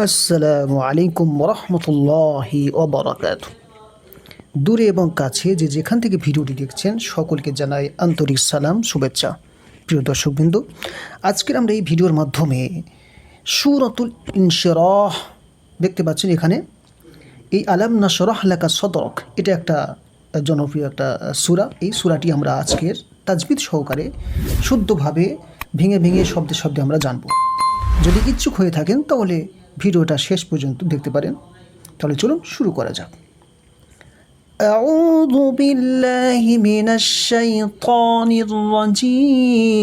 আসসালামু আলাইকুম রহমতুল্লাহি ওবরাকাত। দূরে এবং কাছে যে যেখান থেকে ভিডিওটি দেখছেন, সকলকে জানাই আন্তরিক সালাম, শুভেচ্ছা। প্রিয় দর্শকবৃন্দ, আজকের আমরা এই ভিডিওর মাধ্যমে সুরতুল ইনশরাহ দেখতে পাচ্ছেন এখানে। এই আলাম নাসরাহ লেখা সদরক, এটা একটা জনপ্রিয় একটা সুরা। এই সুরাটি আমরা আজকের তাজবিদ সহকারে শুদ্ধভাবে ভেঙে ভেঙে শব্দে শব্দে আমরা জানব। যদি ইচ্ছুক হয়ে থাকেন, তাহলে ভিডিওটা শেষ পর্যন্ত দেখতে পারেন তাহলে চলুন শুরু করা যাক أعوذ بالله من الشيطان الرجيم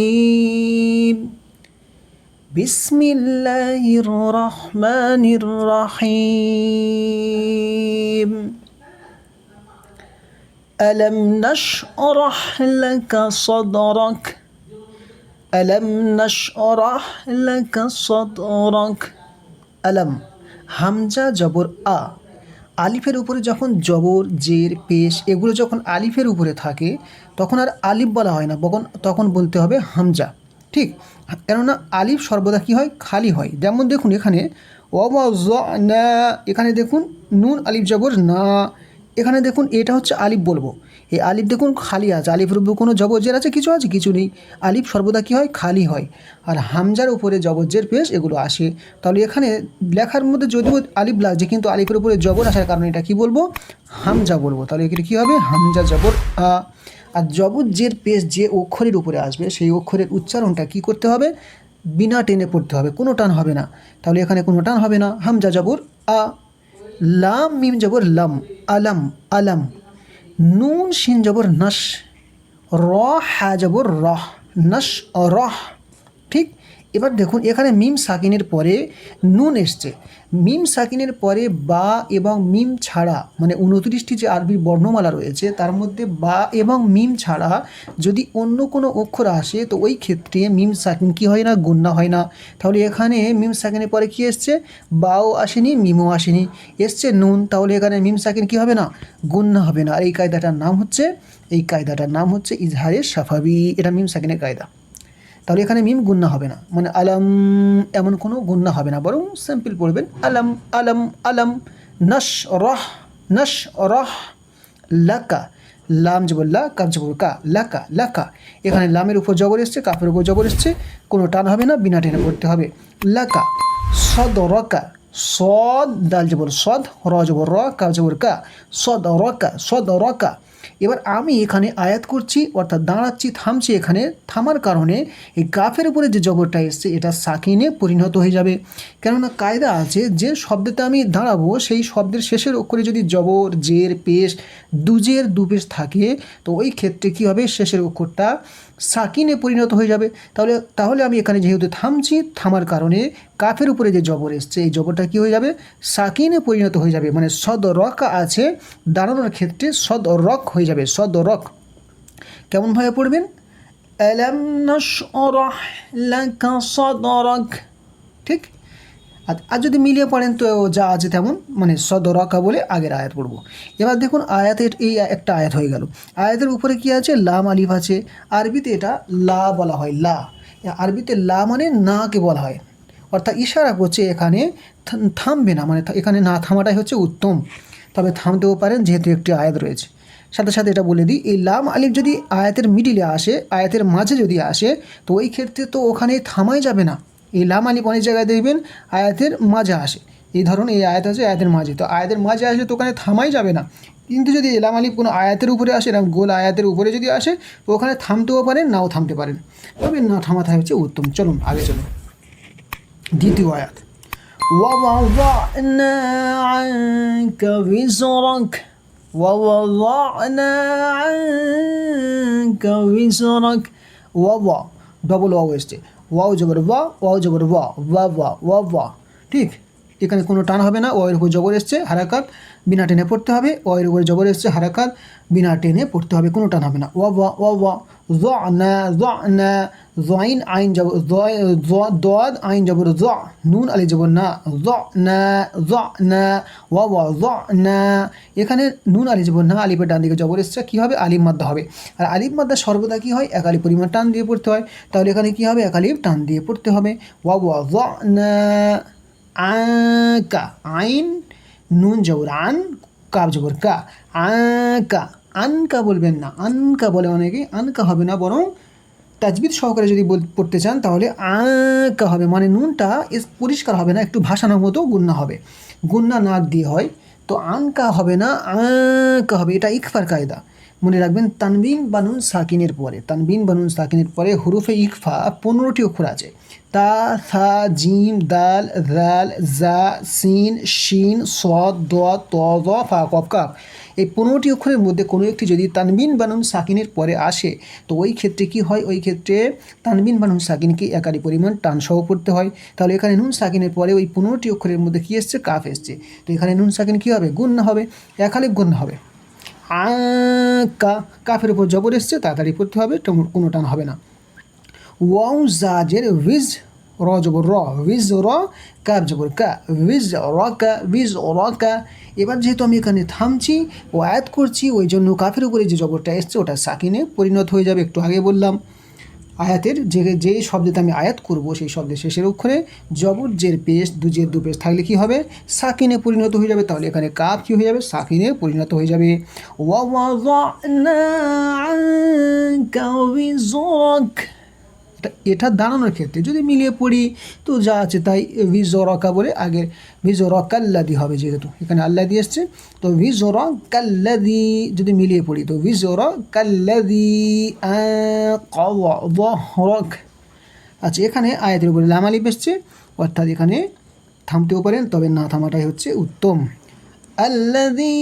بسم الله الرحمن الرحيم ألم نشرح لك صدرك ألم نشرح لك صدرك আলম, হামজা জবর আ। আলিফের উপরে যখন জবর, জের, পেশ এগুলো যখন আলিফের উপরে থাকে, তখন আর আলিফ বলা হয় না তখন তখন বলতে হবে হামজা। ঠিক? কেননা আলিফ সর্বদা কী হয়? খালি হয়। যেমন দেখুন এখানে অব না এখানে দেখুন, নুন, আলিফ, জবর, না। এখানে দেখুন, এটা হচ্ছে আলিফ বলব। এই আলিফ দেখুন, খালি আছে। আলিফের উপর কোনো জবরজের আছে, কিছু আছে, কিছু নেই। আলিফ সর্বদা কী হয়? খালি হয়। আর হামজার উপরে জবরজের পেশ, এগুলো আসে। তাহলে এখানে লেখার মধ্যে যদিও আলিফ লাগছে, কিন্তু আলিফের উপরে জবর আসার কারণে এটা কি বলব? হামজা বলব। তাহলে এখানে কী হবে? হামজা জবর আ। আর জবরজের পেশ যে অক্ষরের উপরে আসবে, সেই অক্ষরের উচ্চারণটা কি করতে হবে? বিনা টেনে পড়তে হবে। কোনো টান হবে না। তাহলে এখানে কোনো টান হবে না। হামজা জবর আ। লাম, মিম জবর লাম, আলম আলম। নুন, শিন জবর নশ। র হ্যা জবর রহ নস রহ এবার দেখুন, এখানে মিম সাকিনের পরে নুন এসছে। মিম সাকিনের পরে বা এবং মিম ছাড়া মানে উনত্রিশটি যে আরবি বর্ণমালা রয়েছে, তার মধ্যে বা এবং মিম ছাড়া যদি অন্য কোনো অক্ষর আসে, তো ওই ক্ষেত্রে মিম সাকিন কি হয় না, গুন্না হয় না। তাহলে এখানে মিম সাকিনের পরে কি এসছে? বাও আসেনি, মিমও আসেনি। এসছে নুন, তাহলে এখানে মিম সাকিন কি হবে না? গুন্না হবে না। আর এই কায়দাটার নাম হচ্ছে, এই কায়দাটার নাম হচ্ছে ইজহারের সাফাবি। এটা মিম সাকিনের কায়দা। তাহলে এখানে মিম গুন্না হবে না। মানে আলম এমন কোনো গুন্না হবে না, বরং সিম্পল পড়বেন, আলম আলম আলম, নশ, রহ নশ, রহ, লাকা, লাম জবর লা কাপ জবর কা, লাকা লাকা। এখানে লামের উপর জবর এসছে কাপের উপর জবর এসছে, কোনো টান হবে না, বিনা টেনে পড়তে হবে। লাকা সদ রকা সদ, দাল জবর সদ, র জবর র কাপ জবর কা, সদ রকা সদ রকা এবার আমি এখানে আয়াত করছি, অর্থাৎ দাঁড়াচ্ছি, থামছি এখানে, থামার কারণে এই গাফের উপরে যে জবরটা এসছে, এটা সাকিনে পরিণত হয়ে যাবে। কেননা কায়দা আছে, যে শব্দতে আমি দাঁড়াবো, সেই শব্দের শেষের অক্ষরে যদি জবর, জের, পেশ, দুজের দুপেশ থাকে, তো ওই ক্ষেত্রে কী হবে? শেষের অক্ষরটা সাকিনে পরিণত হয়ে যাবে। তাহলে তাহলে আমি এখানে যেহেতু থামছি, থামার কারণে কাফের উপরে যে জবর এসছে, এই জবরটা কী হয়ে যাবে? সাকিনে পরিণত হয়ে যাবে মানে সদ রক আছে, দাঁড়ানোর ক্ষেত্রে সদ রক হয়ে যাবে সদ রক কেমনভাবে পড়বেন? অ্যালাম ঠিক? আর যদি মিলিয়ে পড়েন তো যা আছে তেমন মানে সদরকা বলে আগের আয়াত পড়ব। এবার দেখুন আয়াতের এই একটা আয়াত হয়ে গেল। আয়াতের উপরে কি আছে? লাম আলিফ আছে। আরবিতে এটা লা বলা হয়, লা। আরবিতে লা মানে নাকে বলা হয়। অর্থাৎ ইশারা করছে এখানে থামবে না মানে এখানে না থামাটাই হচ্ছে উত্তম। তবে থামতেও পারেন, যেহেতু একটি আয়াত রয়েছে। সাথে সাথে এটা বলে দিই, এই লাম আলিফ যদি আয়াতের মিডিলে আসে, আয়াতের মাঝে যদি আসে, তো ওই ক্ষেত্রে তো ওখানে থামাই যাবে না। এই লাম আলিফ অনেক জায়গায় দেখবেন আয়াতের মাঝে আসে এই ধরুন এই আয়াত আছে আয়াতের মাঝে তো আয়াতের মাঝে আসলে তো ওখানে থামাই যাবে না কিন্তু যদি এলাম আলিফ কোনো আয়াতের উপরে আসে এরকম গোল আয়াতের উপরে যদি আসে তো ওখানে থামতেও পারেন নাও থামতে পারেন তবে না থামাতে হচ্ছে উত্তম চলুন আগে চলুন দ্বিতীয় আয়াত ووضعنا عنك وزرك ووضعنا عنك وزرك ওয়া ডবল ওয়াও এসছে ওয়াও জগর ওয়া, ওয়াও জগর ওয়া ওয়া ওয়া ওয়া ওয়া। ঠিক? এখানে কোনো টান হবে না ওয়ের উপর জগর এসছে, হারাকাত, বিনা টেনে পড়তে হবে ওয়ের উপর জগর এসছে, হারাকাত, বিনা টেনে পড়তে হবে, কোনো টান হবে না। ওয়া ওয়া ওয়া ওয়া। জ না জ জইন আইন যাব দদ আইন যাব জ নুন আলি যাব না জ না জ না জ এখানে নুন আলি যাব না আলিপের ডান দিকে জবরেসটা কী হবে? আলিম মাদ্দা হবে। আর আলিম মাদ্দা সর্বদা কী হয়? একালি পরিমাণ টান দিয়ে পড়তে হয়। তাহলে এখানে কী হবে? এক টান দিয়ে পড়তে হবে। জ না আ কা আইন, নুন, জবর, আন কাব জবর, কা আ কা আনকা বলবেন না, আনকা বলে অনেকে, আনকা হবে না, বরং তাজবিদ সহকারে যদি পড়তে চান, তাহলে আঁকা হবে মানে নুনটা পরিষ্কার হবে না, একটু ভাসানোর মতো গুন্না হবে। গুন্না নাক দিয়ে হয়, তো আনকা হবে না আঁকা হবে, এটা ইকফার কায়দা। মনে রাখবেন, তানবিন বানুন সাকিনের পরে, তানবিন বানুন সাকিনের পরে হুরুফে ইকফা পনেরোটি অক্ষর আছে। তা, থা, জিম, দাল দাল জা, সিন, শিন, সদ, দ, ত ফা, কফ কাপ এই পনেরোটি অক্ষরের মধ্যে কোনো একটি যদি তানবিন বানুন সাকিনের পরে আসে, তো ওই ক্ষেত্রে কি হয়? ওই ক্ষেত্রে তানবিন বানুন সাকিনকে একারি পরিমাণ টান সহ পড়তে হয়। তাহলে এখানে নুন সাকিনের পরে ওই পনেরোটি অক্ষরের মধ্যে কী এসছে? কাফ এসছে। তো এখানে নুন সাকিন কী হবে? গুণ হবে। একালিপ গুণ হবে। আ, কা, কাফের উপর জবর এসছে, তাড়াতাড়ি পড়তে হবে কোনো টান হবে না। ওয়াও জাজের উইজ র জবর র উইজ র কাব জবর কা উইজ র কা উইজ র কা এবার যেহেতু আমি এখানে থামছি ও আয়াত করছি, ওই জন্য কাফের উপরে যে জবরটা এসছে, ওটা সাকিনে পরিণত হয়ে যাবে, একটু আগে বললাম। আয়াতের যে যে শব্দতে আমি আয়াত করব, সেই শব্দের শেষের অক্ষরে জবর, জের পেশ, দু জের দু পেশ থাকলে কি হবে? সাকিনে পরিণত হয়ে যাবে, তাহলে এখানে কাপ কী হয়ে যাবে? সাকিনে পরিণত হয়ে যাবে। ওয়াওয়াযানা আনকা উইজরাক এটা দাঁড়ানোর ক্ষেত্রে যদি মিলিয়ে পড়ি, তো যা আছে তাই ভিজরকা বলে আগের ভিজরকাল্লাদি হবে যেহেতু, এখানে আল্লাদি এসছে, তো ভিজর কাল্লাদি যদি মিলিয়ে পড়ি, তো ভিজর কাল্লাদি রক আচ্ছা এখানে আয়াতের উপরে লামালিপ এসছে, অর্থাৎ এখানে থামতেও পারেন, তবে না থামাটাই হচ্ছে উত্তম। আল্লাদি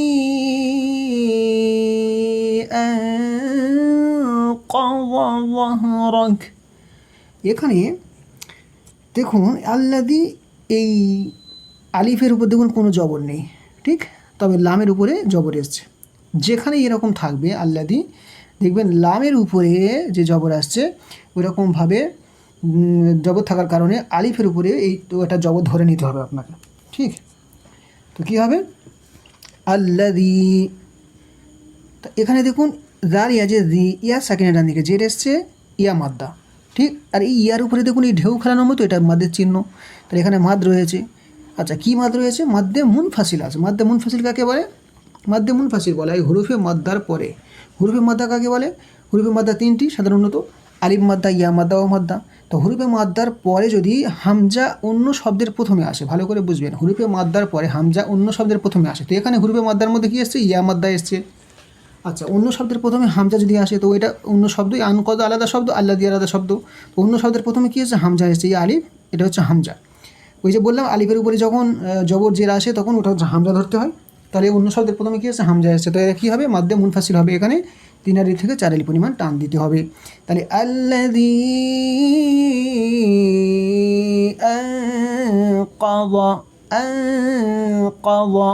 রক এখানে দেখুন, আল্লাদি এই আলিফের উপর দেখুন কোনো জবর নেই, ঠিক? তবে লামের উপরে জবর এসছে। যেখানে এরকম থাকবে আল্লাদি, দেখবেন লামের উপরে যে জবর আসছে, ওইরকমভাবে জবর থাকার কারণে আলিফের উপরে এই তো একটা জবর ধরে নিতে হবে আপনাকে, ঠিক? তো কী হবে? আল্লাদি এখানে দেখুন ইয়া যে রি ইয়া সেকেন্ডের ডান দিকে জের এসছে ইয়া মাদ্দা। ঠিক? আর এই ইয়ার উপরে দেখুন, এই ঢেউ খেলানোর মতো, এটা মাদের চিহ্ন। তাহলে এখানে মাদ রয়েছে। আচ্ছা কী মাদ রয়েছে? মাদ্দে মুন ফাসিল আছে। মাদ্দে মুন ফাসিল কাকে বলে? মাদ্যে মুন ফাসিল বলে এই হুরুফে মাদ্দার পরে। হুরুফে মাদ্দা কাকে বলে? হুরুফে মাদ্দা তিনটি, সাধারণত। আলিফ মাদ্দা, ইয়া মাদ্দা ও মাদ্দা। তো হুরুফে মাদ্দার পরে যদি হামজা অন্য শব্দের প্রথমে আসে, ভালো করে বুঝবেন। হুরুফে মাদ্দার পরে হামজা অন্য শব্দের প্রথমে আসে। তো এখানে হুরুফে মাদ্দার মধ্যে কী এসছে? ইয়া মাদ্দা এসছে। আচ্ছা অন্য শব্দের প্রথমে হামজা যদি আসে, তো এটা অন্য শব্দই, আন আনকদ আলাদা শব্দ আল্লাহ দিয়ে আলাদা শব্দ। তো অন্য শব্দের প্রথমে কী হচ্ছে? হামজা এসেছে, এই আলিফ, এটা হচ্ছে হামজা। ওই যে বললাম, আলিফের উপরে যখন জবর জের আসে, তখন ওটা হচ্ছে হামজা ধরতে হয়। তাহলে অন্য শব্দের প্রথমে কী হচ্ছে? হামজা এসছে। তো এটা কী হবে? মাধ্যে মুনফাসিল হবে। এখানে তিন আলি থেকে চার আলি পরিমাণ টান দিতে হবে। তাহলে আল্লাদি আনকাযা আনকাযা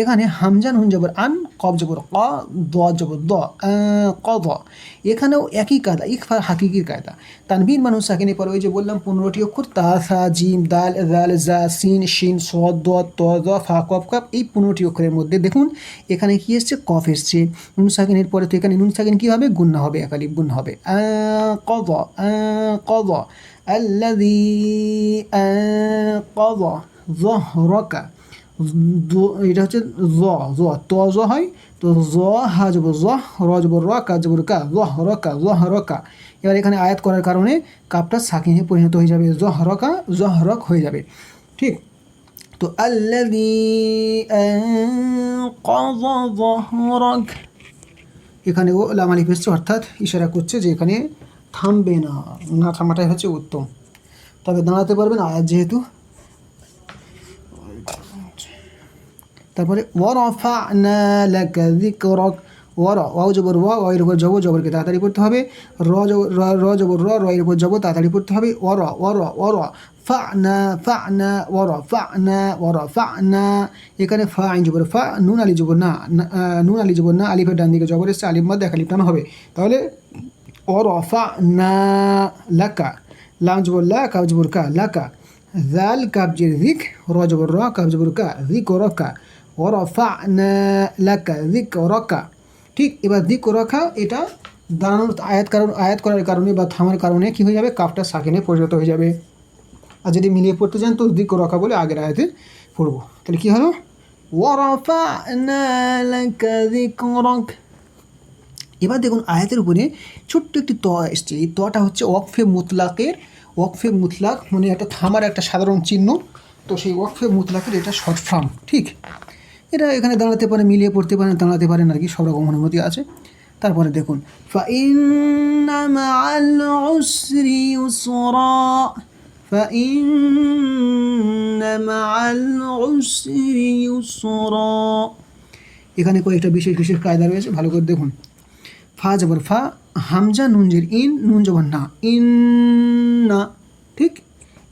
এখানে হামজান, হুন জবর, আন কব জবর, ক, দ জবর, দ ক দ এখানেও একই কায়দা, ইকফার হাকিকির কায়দা। তানবিন মানুষ সাকিনে পর ওই যে বললাম, পনেরোটি অক্ষর, তা, সা, জিম, দাল, জাল, জা, সিন, শিন, স, দ, ত দ ফা কব কাপ এই পনেরোটি অক্ষরের মধ্যে দেখুন, এখানে কি এসছে? কফ এসছে। নুন সাকিনের পরে তো এখানে নুন সাকিন কী হবে? গুণ হবে একালি গুণ হবে। কদ কদ আল্লাদি দ জহরকা এটা হচ্ছে জ জ, ত, জ হয়, তো জ, হা যাব জ, র যাব র, কা যাব কা, জ র কা, জ র কা। এবার এখানে আয়াত করার কারণে কাপটা সাকিনে পরিণত হয়ে যাবে, জ র কা, জ রক হয়ে যাবে। ঠিক? তো আল্লাদি যহরাক। এখানে ও লামালিফ এসছে, অর্থাৎ ইশারা করছে যে এখানে থামবে না। না থামাটাই হচ্ছে উত্তম তবে দাঁড়াতে পারবেন আয়াত যেহেতু তারপরে ওয়ারফা'না লাকা যিকরাক ওয়ার ওয়াও জবর ওয়া ওয়ের উপর জবর জবরকে তাড়াতাড়ি পড়তে হবে র জবর র র জবর র রয়ের উপর জবর তাড়াতাড়ি পড়তে হবে ওয়ার ওয়ার ওয়ার ফা'না ফা'না ওয়ার ফা'না ওয়ার ফা'না এখানে ফা আইন জবর ফা নুন আলি জবর না না- আহ, নুন আলি জবর না আলিফের ডান দিকে জবর এসছে আলিফ মধ্যে এক আলিফ টানা হবে। তাহলে ওর ফা'না লাকা লাম জবর লা কাব জবর কা লাকা। জাল কাব জের রিক র জবর র কাব জবর কা রিক রকা রকা ঠিক, এবার দিক রখা এটা দাঁড়ানোর আয়াত কারণ, আয়াত করার কারণে বা থামার কারণে কি হয়ে যাবে? কাপটা সাকিনে পরিণত হয়ে যাবে। আর যদি মিলিয়ে পড়তে চান তো দিক রকা বলে আগের আয়াতে পড়ব। তাহলে কী হলো? এবার দেখুন আয়াতের উপরে ছোট্ট একটি ত এসছে। এই তটা হচ্ছে ওয়াকফে মুতলাকের, ওয়াকফে মুতলাক মানে একটা থামার একটা সাধারণ চিহ্ন। তো সেই ওয়াকফে মুতলাকের এটা শর্ট ফর্ম, ঠিক? এরা এখানে দাঁড়াতে পারে, মিলিয়ে পড়তে পারেন দাঁড়াতে পারেন আর কি, সব রকম অনুমতি আছে। তারপরে দেখুন এখানে কয়েকটা বিশেষ বিশেষ কায়দা রয়েছে, ভালো করে দেখুন। ফা জবর ফা, হামজা, নুনজের ইন, নুন জবর না। ইন না ঠিক?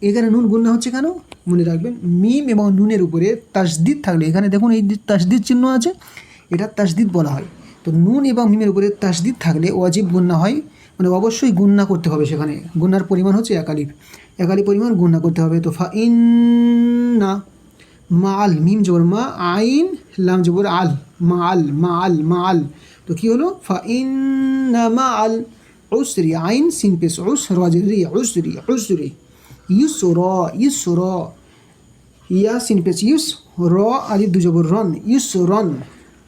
এখানে নুন গুন্না হচ্ছে কেন? মনে রাখবেন, মিম এবং নুনের উপরে তাসদিদ থাকলে, এখানে দেখুন এই তাসদিদ চিহ্ন আছে, এটা তাসদিদ বলা হয়। তো নুন এবং মিমের উপরে তাসদিদ থাকলে ওয়াজিব গুণনা হয় মানে অবশ্যই গুণনা করতে হবে সেখানে। গুণার পরিমাণ হচ্ছে একালিফ একালি পরিমাণ গুণনা করতে হবে। তো ফা ইন না মাল মিম জবর মা, আইন, লাম জবর আল মাল মাল মাল তো কী হলো? ফা ইন্না মা আল উসরি, আইন, সিন পেস উস, রাজের রি উসরি উসরি। ইউসর ইউসর ইয়া সিন পেস ইউস র আলিফ দু জবর রন ইউস রন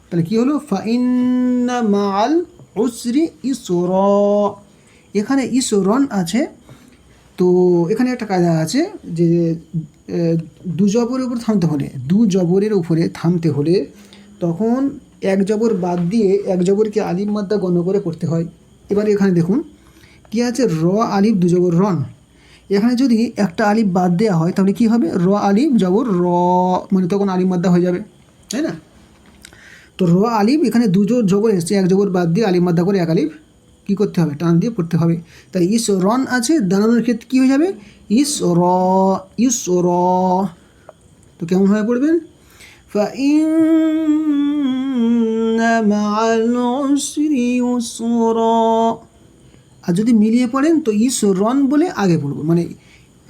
তাহলে কি হলো? ফা ইন্না মা আল উসরি ইউসর এখানে ইসরন আছে। তো এখানে একটা কায়দা আছে যে দু জবরের উপর থামতে হলে দু জবরের উপরে থামতে হলে তখন এক জবর বাদ দিয়ে এক জবরকে আলিফ মাদ্দা গণ্য করে পড়তে হয়। এবার এখানে দেখুন, কি আছে? র, আলিফ দু জবর রন এখানে যদি একটা আলিফ বাদ দেওয়া হয় তাহলে কি হবে র আলিফ জবর র মানে তখন আলিফ মাদ্দা হয়ে যাবে তাই না তো র আলিফ এখানে দুজোর জবর এসছে এক জবর বাদ দিয়ে আলিফ মাদ্দা করে এক আলিফ কী করতে হবে টান দিয়ে পড়তে হবে তাই ইস রন আছে দাঁড়ানোর ক্ষেত্রে কী হয়ে যাবে ইস র ইস র তো কেমনভাবে পড়বেন فإن مع العسر يسرا আর যদি মিলিয়ে পড়েন, তো ইস রন বলে আগে পড়ব। মানে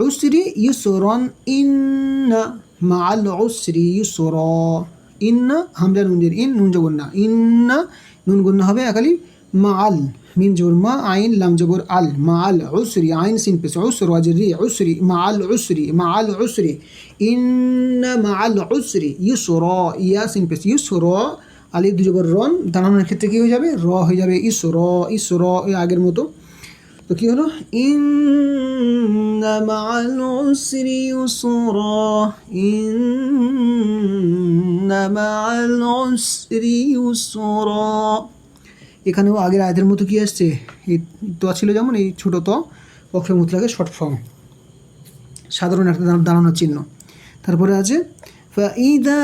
উসরি ইউস রন ইন্না মাল উসরি ইউস র ইন্না হামজা নুনজের ইন নুন জবর না। ইন্না নুন গুন্না হবে একালি মা আল মিম জবর মা, আইন, লাম জবর আল। মা আল আইন সিন পেস উসর ওয়াজের রি উসরি মা আল উসরি মা আল উসরি। ইন্না মা আল উসরি ইউস র ইয়া সিন পেস ইউস র আলি দু জবর রন। দাঁড়ানোর ক্ষেত্রে কী হয়ে যাবে? র হয়ে যাবে ইস র ইস র আগের মতো। তো কি হলো? এখানেও আগের আয়দের মতো কি আসছে? এই তো ছিল যেমন, এই ছোটো তো অক্ষর মুদ্রাকে শর্ট ফর্ম। সাধারণ একটা দাঁড়ানোর চিহ্ন। তারপরে আছে ফাইদা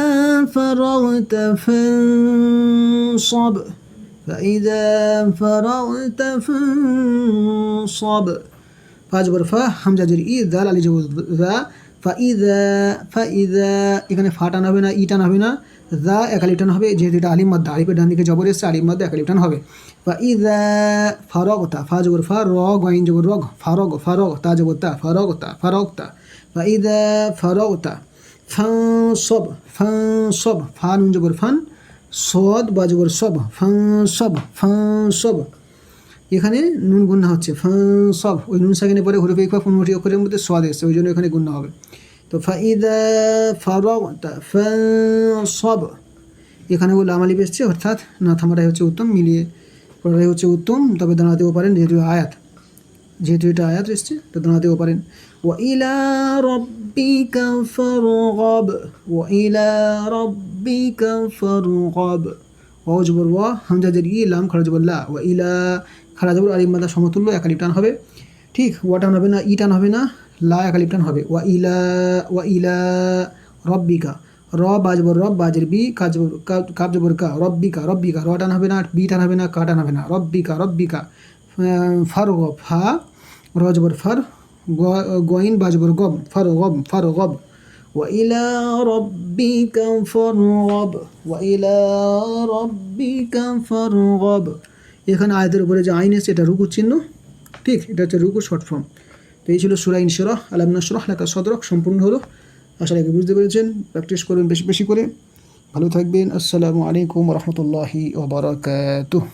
ফারগতা ফানসব। فإذا فرغت فانصب ফাজবর ফা হামজা জের ই দাল আলি জবর দা ফাইদা ফাইদা এখানে ফা টান হবে না ই টান হবে না দা একালি টান হবে যেহেতু এটা আলিম মাদ্দা আলিফের ডান দিকে জবর এসছে আলিম মাদ্দা একালি টান হবে ফাইদা ফারগতা ফা জবর ফা র গইন জবর রগ ফারগ ফারগ তা জবর তা ফারগতা ফারগতা ফাইদা ফারগতা ফানসব ফানসব ফা নুন জবর ফান সদ বা জবর সব ফানসব ফানসব এখানে নুন গুণা হচ্ছে, ফাঁ সব। ওই নুন সাকিনে পরে হুরুফ ইকফা পনেরোটি অক্ষরের মধ্যে সোয়াদ এসছে, ওই জন্য এখানে গুণা হবে। তো ফাইদা ফারগতা সব। এখানে বলে আমালি এসছে, অর্থাৎ না থামাটাই হচ্ছে উত্তম, মিলিয়ে পড়াটাই হচ্ছে উত্তম, তবে দাঁড়াতেও পারেন যেহেতু আয়াত। যেহেতু এটা আয়াত এসছে তো দাঁড়াতেও পারেন। ও ইলা ফারগব ওয়াইলা রব্বিকা ফারগব ওয়া জবর ওয়া ই, লাম খরা বললা ও ইলা খরা বল আলিম মাদা সমতুল্য একালি টান হবে। ঠিক, ওয়া টান হবে না, ই টান হবে না, লা একালি টান হবে। ওয়া ইলা ওয়া ইলা রব্বিকা র বাজবর রব বাজের বি কাজবর কাবজবর কা, রব্বিকা রব্বিকা র টান হবে না, বি টান হবে না, কা টান হবে না, রব্বিকা রব্বিকা ফারগ ফা র জবর ফার গইন বাজবর গব ফার গব ফার গব وإلى ربك فارغب وإلى ربك فارغب এখানে আয়াতের উপরে যে আইন এসে এটা রুকু চিহ্ন ঠিক এটা হচ্ছে রুকু শর্ট ফর্ম তো এই ছিল সুরা ইনশরহ আলাম নশরহ লেখা সদরক সম্পূর্ণ হলো আশা রাখি বুঝতে পেরেছেন প্র্যাকটিস করবেন বেশি বেশি করে ভালো থাকবেন আসসালামু আলাইকুম রহমতুল্লাহি ওবরাকাতুহ